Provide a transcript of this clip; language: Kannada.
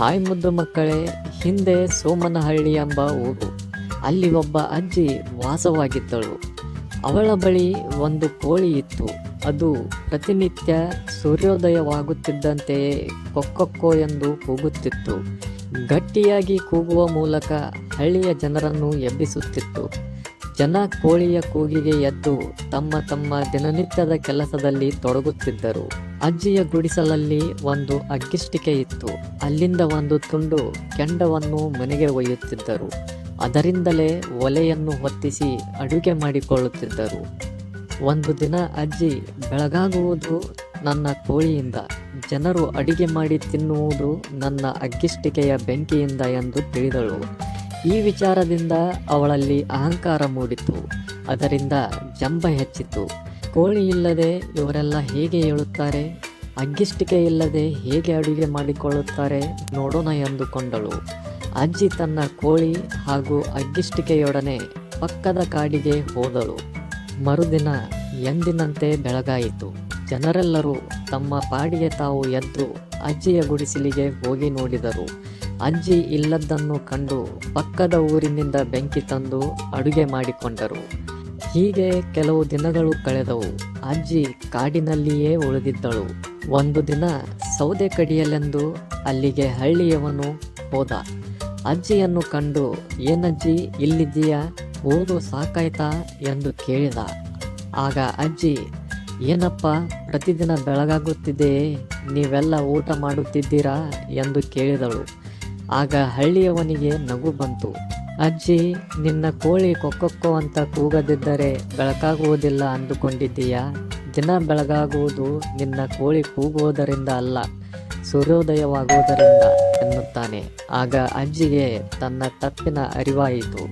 ಹಾಯ್ ಮುದ್ದು ಮಕ್ಕಳೇ, ಹಿಂದೆ ಸೋಮನಹಳ್ಳಿ ಎಂಬ ಊರು. ಅಲ್ಲಿ ಒಬ್ಬ ಅಜ್ಜಿ ವಾಸವಾಗಿದ್ದಳು. ಅವಳ ಬಳಿ ಒಂದು ಕೋಳಿ ಇತ್ತು. ಅದು ಪ್ರತಿನಿತ್ಯ ಸೂರ್ಯೋದಯವಾಗುತ್ತಿದ್ದಂತೆಯೇ ಕೊಕ್ಕೊಕ್ಕೋ ಎಂದು ಕೂಗುತ್ತಿತ್ತು. ಗಟ್ಟಿಯಾಗಿ ಕೂಗುವ ಮೂಲಕ ಹಳ್ಳಿಯ ಜನರನ್ನು ಎಬ್ಬಿಸುತ್ತಿತ್ತು. ಜನ ಕೋಳಿಯ ಕೂಗಿಗೆ ಎದ್ದು ತಮ್ಮ ತಮ್ಮ ದಿನನಿತ್ಯದ ಕೆಲಸದಲ್ಲಿ ತೊಡಗುತ್ತಿದ್ದರು. ಅಜ್ಜಿಯ ಗುಡಿಸಲಲ್ಲಿ ಒಂದು ಅಗ್ಗಿಷ್ಟಿಕೆ ಇತ್ತು. ಅಲ್ಲಿಂದ ಒಂದು ತುಂಡು ಕೆಂಡವನ್ನು ಮನೆಗೆ ಒಯ್ಯುತ್ತಿದ್ದರು. ಅದರಿಂದಲೇ ಒಲೆಯನ್ನು ಹೊತ್ತಿಸಿ ಅಡುಗೆ ಮಾಡಿಕೊಳ್ಳುತ್ತಿದ್ದರು. ಒಂದು ದಿನ ಅಜ್ಜಿ, ಬೆಳಗಾಗುವುದು ನನ್ನ ಕೋಳಿಯಿಂದ. ಜನರು ಅಡಿಗೆ ಮಾಡಿ ತಿನ್ನುವುದು ನನ್ನ ಅಗ್ಗಿಷ್ಟಿಕೆಯ ಬೆಂಕಿಯಿಂದ ಎಂದು ತಿಳಿದಳು. ಈ ವಿಚಾರದಿಂದ ಅವಳಲ್ಲಿ ಅಹಂಕಾರ ಮೂಡಿತು. ಅದರಿಂದ ಜಂಬ ಹೆಚ್ಚಿತು. ಕೋಳಿ ಇಲ್ಲದೆ ಇವರೆಲ್ಲ ಹೇಗೆ ಹೇಳುತ್ತಾರೆ? ಅಗ್ಗಿಷ್ಟಿಕೆ ಇಲ್ಲದೆ ಹೇಗೆ ಅಡುಗೆ ಮಾಡಿಕೊಳ್ಳುತ್ತಾರೆ ನೋಡೋಣ ಎಂದುಕೊಂಡಳು. ಅಜ್ಜಿ ತನ್ನ ಕೋಳಿ ಹಾಗೂ ಅಗ್ಗಿಷ್ಟಿಕೆಯೊಡನೆ ಪಕ್ಕದ ಕಾಡಿಗೆ ಹೋದಳು. ಮರುದಿನ ಎಂದಿನಂತೆ ಬೆಳಗಾಯಿತು. ಜನರೆಲ್ಲರೂ ತಮ್ಮ ಪಾಡಿಗೆ ತಾವು ಎದ್ದು ಅಜ್ಜಿಯ ಗುಡಿಸಲಿಗೆ ಹೋಗಿ ನೋಡಿದರು. ಅಜ್ಜಿ ಇಲ್ಲದ್ದನ್ನು ಕಂಡು ಪಕ್ಕದ ಊರಿನಿಂದ ಬೆಂಕಿ ತಂದು ಅಡುಗೆ ಮಾಡಿಕೊಂಡರು. ಹೀಗೆ ಕೆಲವು ದಿನಗಳು ಕಳೆದವು. ಅಜ್ಜಿ ಕಾಡಿನಲ್ಲಿಯೇ ಉಳಿದಿದ್ದಳು. ಒಂದು ದಿನ ಸೌದೆ ಕಡಿಯಲೆಂದು ಅಲ್ಲಿಗೆ ಹಳ್ಳಿಯವನು ಹೋದ. ಅಜ್ಜಿಯನ್ನು ಕಂಡು, ಏನಜ್ಜಿ, ಇಲ್ಲಿದ್ದೀಯಾ? ಓದು ಸಾಕಾಯ್ತಾ? ಎಂದು ಕೇಳಿದ. ಆಗ ಅಜ್ಜಿ, ಏನಪ್ಪ, ಪ್ರತಿದಿನ ಬೆಳಗಾಗುತ್ತಿದೆಯೇ ನೀವೆಲ್ಲ ಊಟ ಮಾಡುತ್ತಿದ್ದೀರಾ? ಎಂದು ಕೇಳಿದಳು. ಆಗ ಹಳ್ಳಿಯವನಿಗೆ ನಗು ಬಂತು. ಅಜ್ಜಿ, ನಿನ್ನ ಕೋಳಿ ಕೊಕ್ಕೊಕ್ಕೋ ಅಂತ ಕೂಗದಿದ್ದರೆ ಬೆಳಕಾಗುವುದಿಲ್ಲ ಅಂದುಕೊಂಡಿದ್ದೀಯಾ? ದಿನ ಬೆಳಗಾಗುವುದು ನಿನ್ನ ಕೋಳಿ ಕೂಗುವುದರಿಂದ ಅಲ್ಲ, ಸೂರ್ಯೋದಯವಾಗುವುದರಿಂದ ಎನ್ನುತ್ತಾನೆ. ಆಗ ಅಜ್ಜಿಗೆ ತನ್ನ ತಪ್ಪಿನ ಅರಿವಾಯಿತು.